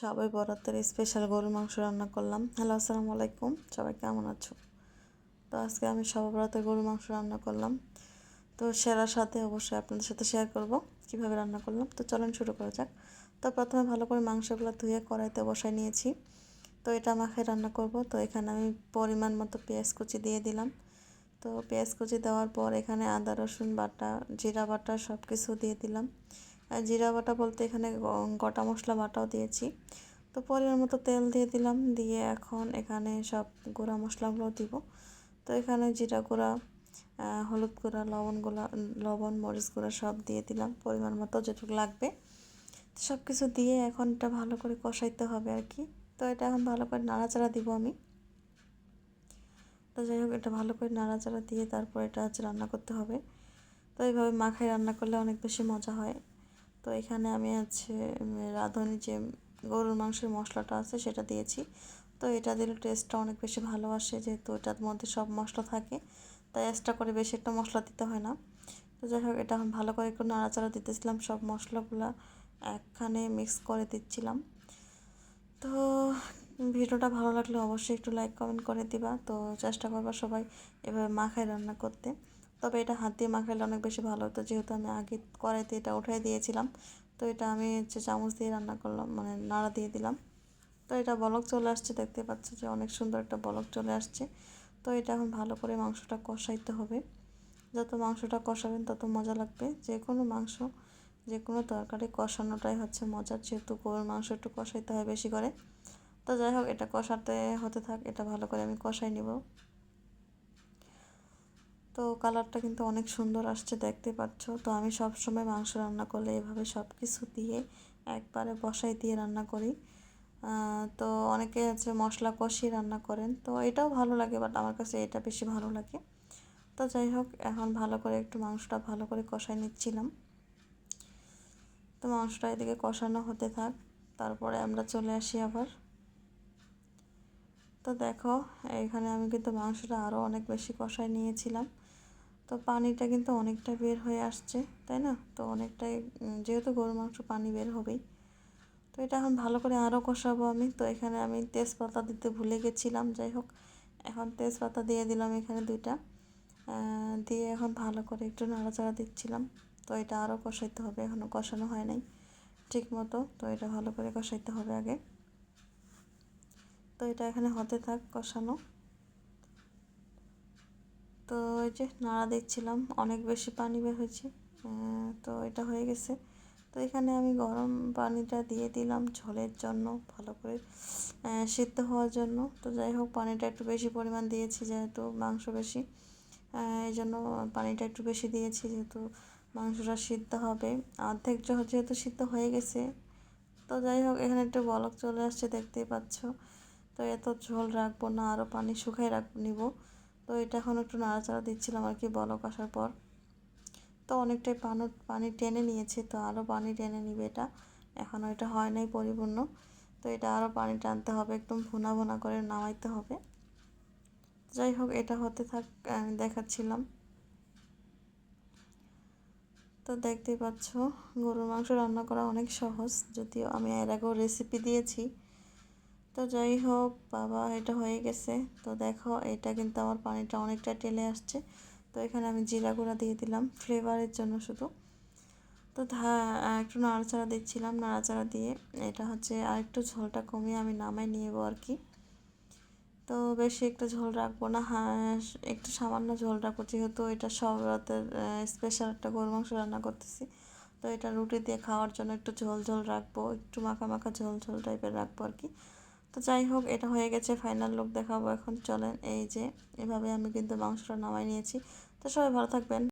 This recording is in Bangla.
সবাই বরাতের স্পেশাল গরুর মাংস রান্না করলাম। হ্যালো আসসালামু আলাইকুম। সবাই কেমন আছো? তো আজকে আমি সবাই বরাতের গরুর মাংস রান্না করলাম। তো সেরার সাথে অবশ্যই আপনাদের সাথে শেয়ার করব, কীভাবে রান্না করলাম। তো চলেন শুরু করা যাক। তো প্রথমে ভালো করে মাংসগুলো ধুয়ে কড়াইতে বসাই নিয়েছি। তো এটা মাখায় রান্না করব। তো এখানে আমি পরিমাণ মতো পেঁয়াজ কুচি দিয়ে দিলাম। তো পেঁয়াজ কুচি দেওয়ার পর এখানে আদা, রসুন বাটা, জিরা বাটা সব কিছু দিয়ে দিলাম। জিরা বাটা বলতে এখানে গোটা মশলা বাটাও দিয়েছি। তো পরিমাণ মতো তেল দিয়ে দিলাম, দিয়ে এখন এখানে সব গুঁড়া মশলাগুলো দিব। তো এখানে জিরা গুঁড়া হলুদ গুঁড়া, লবণ গুঁড়া, লবণ, মরিচ গুঁড়া সব দিয়ে দিলাম পরিমাণ মতো যেটুকু লাগবে। সব কিছু দিয়ে এখন এটা ভালো করে কষাইতে হবে আর কি। তো এটা এখন ভালো করে নাড়াচাড়া দিব আমি। তো যাই হোক, এটা ভালো করে নাড়াচাড়া দিয়ে তারপর এটা হচ্ছে রান্না করতে হবে। তো এইভাবে মাখায় রান্না করলে অনেক বেশি মজা হয়। তো এখানে আমি হচ্ছে রাঁধুনি যে গরুর মাংসের মশলাটা আছে সেটা দিয়েছি। তো এটা দিলে টেস্টটা অনেক বেশি ভালো আসে যেহেতু এটার মধ্যে সব মশলা থাকে। তাই এক্সট্রা করে বেশি একটা মশলা দিতে হয় না। তো যাই হোক, এটা ভালো করে একটু নাড়াচাড়া দিতেছিলাম, সব মশলাগুলো একখানে মিক্স করে দিচ্ছিলাম। তো ভিডিওটা ভালো লাগলে অবশ্যই একটু লাইক কমেন্ট করে দিবা। তো চেষ্টা করবা সবাই এভাবে মাখায় রান্না করতে। তবে এটা হাত দিয়ে মাখাইলে অনেক বেশি ভালো হতো। যেহেতু আমি আগে কড়াইতে এটা উঠাই দিয়েছিলাম, তো এটা আমি হচ্ছে চামচ দিয়ে রান্না করলাম মানে নাড়া দিয়ে দিলাম। তো এটা বলক চলে আসছে, দেখতে পাচ্ছ যে অনেক সুন্দর একটা বলক চলে আসছে। তো এটা এখন ভালো করে মাংসটা কষাইতে হবে। যত মাংসটা কষাবেন তত মজা লাগবে। যে কোনো মাংস যে কোনো তরকারি কষানোটাই হচ্ছে মজার, যেহেতু গরুর মাংস একটু কষাইতে হয় বেশি করে। তো যাই হোক, এটা কষাতে হতে থাক, এটা ভালো করে আমি কষাই নিব। তো কালারটা কিন্তু অনেক সুন্দর আসছে, দেখতে পাচ্ছ। তো আমি সব সময় মাংস রান্না করলে এভাবে সব কিছু দিয়ে একবারে বসাই দিয়ে রান্না করি। তো অনেকে হচ্ছে মশলা কষিয়ে রান্না করেন। তো এটাও ভালো লাগে, বাট আমার কাছে এটা বেশি ভালো লাগে। তো যাই হোক, এখন ভালো করে একটু মাংসটা ভালো করে কষাই নিচ্ছিলাম। তো মাংসটা এদিকে কষানো হতে থাক, তারপরে আমরা চলে আসি আবার। তো দেখো, এখানে আমি কিন্তু মাংসটা আরও অনেক বেশি কষাই নিয়েছিলাম। তো পানিটা কিন্তু অনেকটা বের হয়ে আসছে, তাই না? তো অনেকটাই যেহেতু গরু মাংস পানি বের হবেই। তো এটা এখন ভালো করে আরও কষাবো আমি। তো এখানে আমি তেজপাতা দিতে ভুলে গেছিলাম, যাই হোক। এখন তেজপাতা দিয়ে দিলাম এখানে দুইটা। দিয়ে এখন ভালো করে একটু নাড়াচাড়া দিচ্ছিলাম। তো এটা আরও কষাইতে হবে এখনও কষানো হয় নাই ঠিক মতো তো এটা ভালো করে কষাইতে হবে আগে। তো এটা এখানে হতে থাক কষানো। তো ওই যে নাড়া দেখছিলাম, অনেক বেশি পানি বের হয়েছে। তো এটা হয়ে গেছে। তো এখানে আমি গরম পানিটা দিয়ে দিলাম ঝোলের জন্য, ভালো করে সিদ্ধ হওয়ার জন্য। তো যাই হোক, পানিটা একটু বেশি পরিমাণ দিয়েছি যেহেতু মাংস বেশি। এই জন্য পানিটা একটু বেশি দিয়েছি যেহেতু মাংসটা সিদ্ধ হবে। অর্ধেক যেহেতু সিদ্ধ হয়ে গেছে। তো যাই হোক, এখানে একটু বলক চলে আসছে, দেখতেই পাচ্ছ। তো এত ঝোল রাখব না আরও পানি শুকাই রাখ, নিব। তো এটা এখন একটু নাড়াচাড়া দিচ্ছিলাম আর কি বলক আসার পর। তো অনেকটাই পানো, পানি টেনে নিয়েছে, তো আরও পানি টেনে নিবে এটা। এখনও এটা হয় নাই পরিপূর্ণ। তো এটা আরও পানি টানতে হবে, একদম ভুনা ভুনা করে নামাইতে হবে। যাই হোক, এটা হতে থাক, আমি দেখাচ্ছিলাম। তো দেখতেই পাচ্ছ, গরুর মাংস রান্না করা অনেক সহজ, যদিও আমি এর আগেও রেসিপি দিয়েছি। তো যাই হোক, বাবা, এটা হয়ে গেছে। তো দেখো, এটা কিন্তু আমার পানিটা অনেকটা টেলে আসছে। তো এখানে আমি জিরা গুঁড়া দিয়ে দিলাম ফ্লেভারের জন্য শুধু। তো একটু নাড়াচাড়া দিচ্ছিলাম, নাড়াচাড়া দিয়ে এটা হচ্ছে আর একটু ঝোলটা কমিয়ে আমি নামাই নিয়ে আর কি তো বেশি একটু ঝোল রাখব না হ্যাঁ একটু সামান্য ঝোল রাখব, যেহেতু এটা সব রাতের স্পেশাল একটা গরু মাংস রান্না করতেছি। তো এটা রুটি দিয়ে খাওয়ার জন্য একটু ঝোল ঝোল রাখব, একটু মাখা মাখা ঝোল ঝোল টাইপের রাখব আর কি তো যাই হোক, এটা হয়ে গেছে ফাইনাল লুক দেখাবো এখন, চলেন, এই যে, এভাবে আমি কিন্তু মাংসটা নামাই নিয়েছি। তো সবাই ভালো থাকবেন।